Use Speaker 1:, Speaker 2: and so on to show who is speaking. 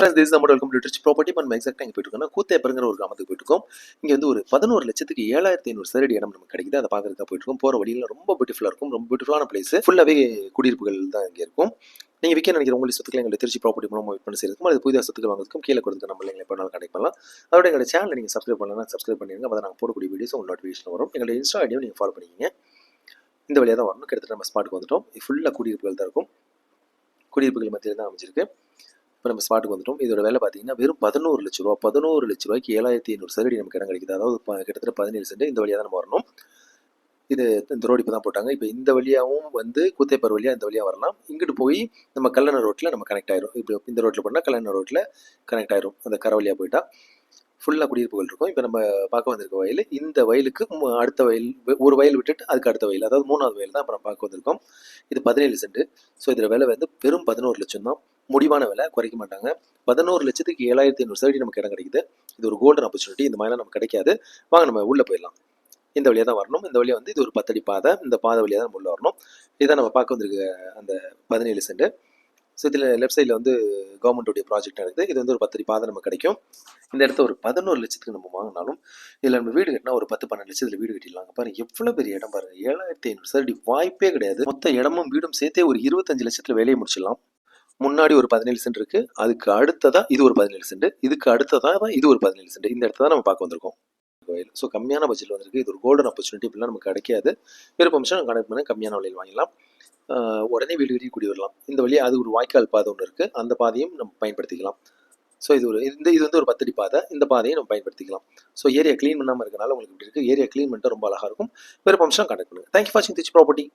Speaker 1: Friends this நம்ம welcome to rich property நம்ம எக்ஸாக்டாக இங்கே போயிட்டு இருக்கோம்னா கூத்தேப்பருங்கிற ஒரு கிராமத்துக்கு போயிட்டு இருக்கோம். இங்கே வந்து ஒரு பதினோரு லட்சத்துக்கு ஏழாயிரத்தி ஐநூறு சரடி இடம் நமக்கு கிடைக்குது. அதை பார்க்கறதுக்காக போயிட்டு இருக்கோம். போகிற வழியில் ரொம்ப பியூட்டிஃபுல்லாக இருக்கும். ரொம்ப பியூட்டிஃபுல்லான பிளேஸ் ஃபுல்லாகவே குடியிருப்புகள் தான் இங்கே இருக்கும். நீங்கள் விற்க நினைக்கிற உங்களுக்கு சொத்துக்களை எங்களை திருச்சி ப்ராப்பர்ட்டி மூலமாக வெயிட் பண்ணி செய்யறதுக்கும் அது புதிய சொத்துக்கள் வாங்குறதுக்கும் கீழே கொடுத்து நம்ம எங்களை எப்போ கனெக்ட் பண்ணலாம். அதோட எங்களோட சேனல் நீங்கள் சப்ஸ்கிரைப் பண்ணலாம் சப்ஸ்கிரைப் பண்ணிடுங்க. அப்போ நாங்கள் போடக்கூடிய வீடியோஸ் உங்கள் நோட்டிஃபிகேஷன் வரும். எங்களுடைய இன்ஸ்டா ஐடியும் நீங்கள் ஃபாலோ பண்ணிக்கிங்க. இந்த வழியாக தான் வரணும். கிட்டத்தட்ட நம்ம ஸ்பாட்டுக்கு வந்துட்டோம். ஃபுல்லாக குடியிருப்புகள் தான் இருக்கும். குடியிருப்புகள் மத்தியில் தான் அமைஞ்சிருக்கு. இப்போ நம்ம ஸ்பாட்டுக்கு வந்துட்டோம். இதோட வேலை பார்த்தீங்கன்னா வெறும் பதினோரு லட்ச ரூபா பதினோரு லட்ச ரூபாய்க்கு ஏழாயிரத்தி ஐநூறு சதுரடி நமக்கு இடம் கிடைக்குது அதாவது கிட்டத்தட்ட பதினேழு சென்ட் இந்த வழியாக தான் நம்ம வரணும். இது இந்த ரோடு இப்போ தான் போட்டாங்க. இப்போ இந்த வழியாகவும் வந்து கூத்தேப்பர் வழியாக இந்த வழியாக வரலாம். இங்கிட்டு போய் நம்ம கல்லணை ரோட்டில் நம்ம கனெக்ட் ஆயிரும். இப்போ இந்த ரோட்டில் போனால் கல்லணை ரோட்டில் கனெக்ட் ஆயிரும். அந்த கரை வழியாக போயிட்டா ஃபுல்லாக குடியிருப்புகள் இருக்கும். இப்போ நம்ம பார்க்க வந்திருக்க வயல் இந்த வயலுக்கு அடுத்த வயல் ஒரு வயல் விட்டுட்டு அதுக்கு அடுத்த வயல் அதாவது மூணாவது வயல் தான் இப்போ நம்ம பார்க்க வந்திருக்கோம். இது பதினேழு சென்ட். ஸோ இதில் விலை வந்து பெரும் பதினோரு லட்சம் தான். முடிவான விலை குறைக்க மாட்டாங்க. பதினோரு லட்சத்துக்கு ஏழாயிரத்தி ஐநூறு சதுரடி நமக்கு இடம் கிடைக்குது. இது ஒரு கோல்டன் ஆப்பர்ச்சுனிட்டி இந்த மாதிரிலாம் நமக்கு கிடைக்காது. வாங்க நம்ம உள்ளே போயிடலாம். இந்த வழியாக தான் வரணும். இந்த வழியாக வந்து இது ஒரு பத்தடி பாதை. இந்த பாதை வழியாக தான் நம்ம உள்ளே வரணும். இதுதான் நம்ம பார்க்க வந்திருக்க அந்த பதினேழு சென்ட் ஸோ இதில் லெஃப்ட் சைடில் வந்து கவர்மெண்ட்டுடைய ப்ராஜெக்ட் இருக்குது இது வந்து ஒரு பத்தடி பாதை நமக்கு கிடைக்கும். இந்த இடத்த ஒரு பதினோரு லட்சத்துக்கு நம்ம வாங்கினாலும் இதில் நம்ம வீடு கட்டினா ஒரு பத்து பன்னெண்டு லட்சத்தில் வீடு கட்டிடலாங்க. பாருங்க எவ்வளோ பெரிய இடம் பாருங்க. ஏழாயிரத்தி ஐநூறு சதுரடி வாய்ப்பே கிடையாது. மொத்த இடமும் வீடும் சேர்த்தே ஒரு இருபத்தஞ்சு லட்சத்தில் வேலையை முடிச்சிடலாம். முன்னாடி ஒரு பதினேழு சென்ட் இருக்கு. அதுக்கு அடுத்ததா இது ஒரு பதினேழு சென்ட். இதுக்கு அடுத்ததா தான் இது ஒரு பதினேழு சென்ட். இந்த இடத்த தான் நம்ம பார்க்க வந்திருக்கோம். ஸோ கம்மியான பட்ஜெட் வந்திருக்கு. இது ஒரு கோல்டன் ஆப்பர்ச்சுனிட்டி இப்படிலாம் நமக்கு கிடைக்காது. விருப்பம் கனெக்ட் பண்ணி கம்மியான விலையில் வாங்கலாம் உடனே வீடு வீடு கூடி வரலாம். இந்த வழியாக அது ஒரு வாய்க்கால் பாதை ஒன்று இருக்குது அந்த பாதையும் நம்ம பயன்படுத்திக்கலாம். ஸோ இது ஒரு இந்த இது வந்து ஒரு பத்தடி பாதை. இந்த பாதையை நம்ம பயன்படுத்திக்கலாம். ஸோ ஏரியா க்ளீன் பண்ணாமல் இருக்கனால உங்களுக்கு இப்படி இருக்குது ஏரியா க்ளீன் பண்ணிட்டு ரொம்ப அழகாக இருக்கும். விருப்பம் கனெக்ட் பண்ணுங்கள் தேங்க்யூ ஃபார் வாட்சிங் திச் ப்ராப்பர்ட்டி